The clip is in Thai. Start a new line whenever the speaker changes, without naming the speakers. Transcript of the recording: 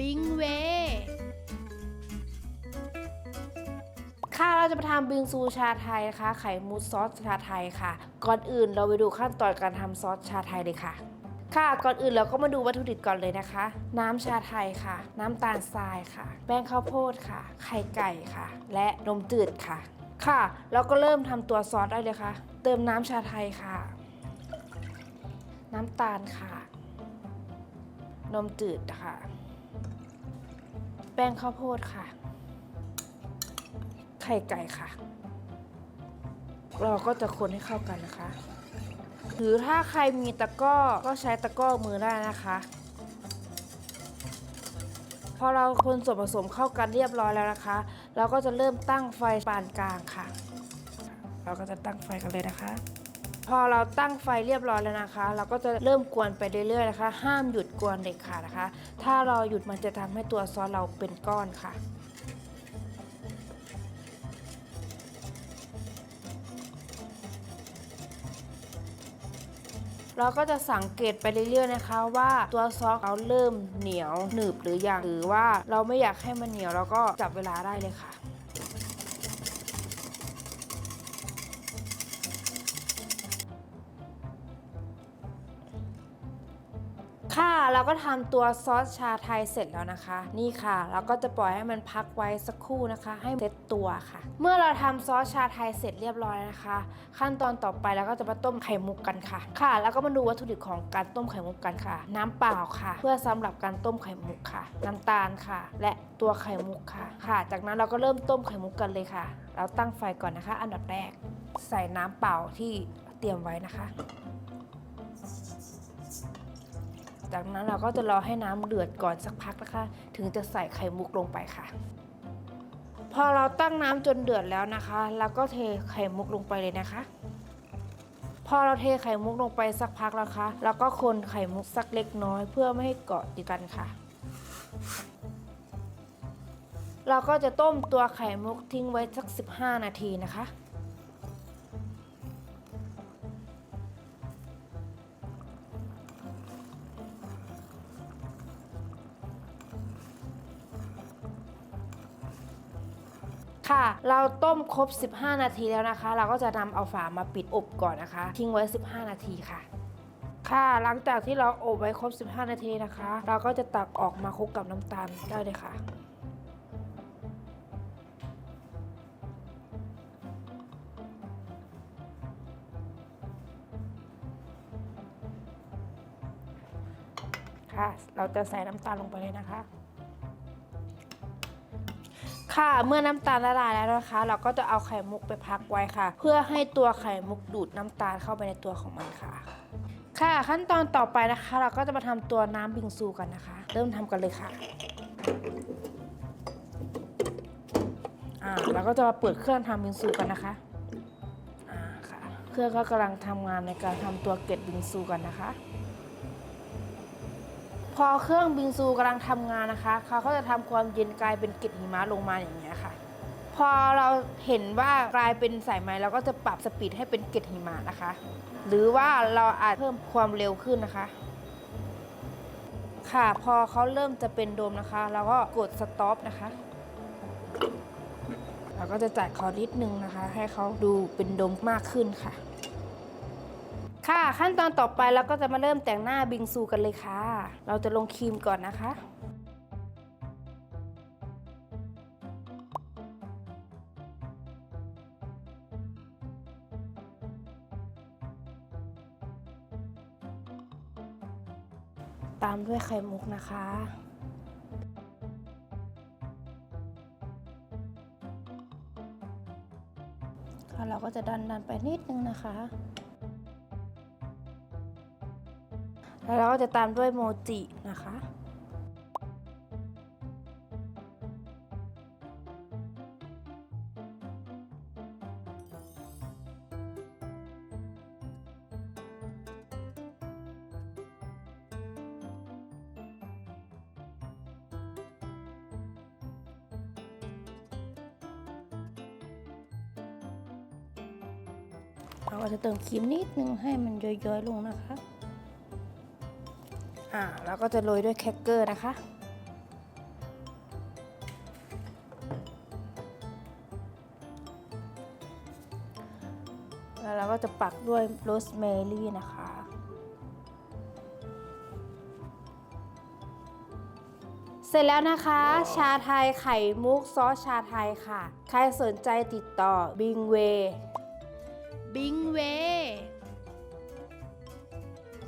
บิงเวค่ะเราจะมาทำบิงซูชาไทยนะคะ ไข่มูสซอสชาไทยค่ะ ก่อนอื่นเราไปดูขั้นตอนการทำซอสชาไทยเลยค่ะ ค่ะก่อนอื่นเราก็มาดูวัตถุดิบก่อนเลยนะคะ น้ำชาไทยค่ะ น้ำตาลทรายค่ะ แป้งข้าวโพดค่ะ ไข่ไก่ค่ะ และนมจืดค่ะ ค่ะเราก็เริ่มทำตัวซอสได้เลยค่ะ เติมน้ำชาไทยค่ะ น้ำตาลค่ะ นมจืดค่ะ แป้งข้าวโพดค่ะ ไข่ไก่ค่ะ เราก็จะคนให้เข้ากันนะคะ หรือถ้าใครมีตะก้อก็ใช้ตะก้อมือได้นะคะ พอเราคนส่วนผสมเข้ากันเรียบร้อยแล้วนะคะ เราก็จะเริ่มตั้งไฟปานกลางค่ะ เราก็จะตั้งไฟกันเลยนะคะ พอเราตั้งไฟเรียบร้อยแล้วนะคะ เราก็จะเริ่มกวนไปเรื่อยๆนะคะ ห้ามหยุดกวนเด็ดขาดนะคะ ถ้าเราหยุดมันจะทำให้ตัวซอสเราเป็นก้อนค่ะเราก็จะสังเกตไปเรื่อยๆนะคะว่าตัวซอสเราเริ่มเหนียวหนึบหรือยังหรือว่าเราไม่อยากให้มันเหนียวเราก็จับเวลาได้เลยค่ะ เราก็ทำตัวซอสชาไทยเสร็จแล้วนะคะ นี่ค่ะ เราก็จะปล่อยให้มันพักไว้สักครู่นะคะ ให้เซตตัวค่ะ เมื่อเราทำซอสชาไทยเสร็จเรียบร้อยนะคะ ขั้นตอนต่อไปเราก็จะมาต้มไข่มุกกันค่ะ ค่ะ แล้วก็มาดูวัตถุดิบของการต้มไข่มุกกันค่ะ น้ำเปล่าค่ะ เพื่อสำหรับการต้มไข่มุกค่ะ น้ำตาลค่ะ และตัวไข่มุกค่ะ ค่ะ จากนั้นเราก็เริ่มต้มไข่มุกกันเลยค่ะ เราตั้งไฟก่อนนะคะ อันดับแรก ใส่น้ำเปล่าที่เตรียมไว้นะคะ จากนั้นเราก็จะรอให้น้ำเดือดก่อนสักพักนะคะ ถึงจะใส่ไข่มุกลงไปค่ะ พอเราตั้งน้ำจนเดือดแล้วนะคะเราก็เทไข่มุกลงไปเลยนะคะ พอเราเทไข่มุกลงไปสักพักแล้วคะเราก็คนไข่มุกสักเล็กน้อยเพื่อไม่ให้เกาะติดกันค่ะ เราก็จะต้มตัวไข่มุกทิ้งไว้สัก 15 นาทีนะคะ ค่ะ เราต้มครบ 15 นาทีแล้วนะคะ เราก็จะนำเอาฝามาปิดอบก่อนนะคะ ทิ้งไว้ 15 นาทีค่ะ ค่ะ หลังจากที่เราอบไว้ครบ 15 นาทีนะคะ เราก็จะตักออกมาคลุกกับน้ำตาลได้เลยค่ะค่ะ เราจะใส่น้ำตาลลงไปเลยนะคะ ค่ะ เมื่อน้ำตาลละลายแล้วนะคะ เราก็จะเอาไข่มุกไปพักไว้ค่ะ เพื่อให้ตัวไข่มุกดูดน้ำตาลเข้าไปในตัวของมันค่ะ ค่ะขั้นตอนต่อไปนะคะ เราก็จะมาทำตัวน้ำบิงซูกันนะคะ เริ่มทำกันเลยค่ะอ่าเราก็จะมาเปิดเครื่องทำบิงซูกันนะคะอ่าค่ะ เครื่องก็กำลังทำงานในการทำตัวเกล็ดบิงซูกันนะคะ พอเครื่องบิงซูกำลังทำงานนะคะ เขาก็จะทำความเย็นกลายเป็นเกล็ดหิมะลงมาอย่างเงี้ยค่ะ พอเราเห็นว่ากลายเป็นสายไหมเราก็จะปรับสปีดให้เป็นเกล็ดหิมะนะคะ หรือว่าเราอาจเพิ่มความเร็วขึ้นนะคะ ค่ะพอเขาเริ่มจะเป็นโดมนะคะเราก็กดสต็อปนะคะเราก็จะจัดเขานิดนึงนะคะ ให้เขาดูเป็นโดมมากขึ้นค่ะ ค่ะขั้นตอนต่อไปเราก็จะมาเริ่มแต่งหน้าบิงซูกันเลยค่ะ เราจะลงครีมก่อนนะคะ ตามด้วยไข่มุกนะคะค่ะเราก็จะดันดันไปนิดนึงนะคะ แล้วเราก็จะตามด้วยโมจินะคะ เราก็จะเติมครีมนิดนึงให้มันย้อยๆลงนะคะ อ่าเราก็จะโรยด้วยแครกเกอร์นะคะ แล้วเราก็จะปักด้วยโรสแมรี่นะคะเสร็จแล้วนะคะ ชาไทยไข่มุกซอสชาไทยค่ะ ใครสนใจติดต่อบิงเวบิงเว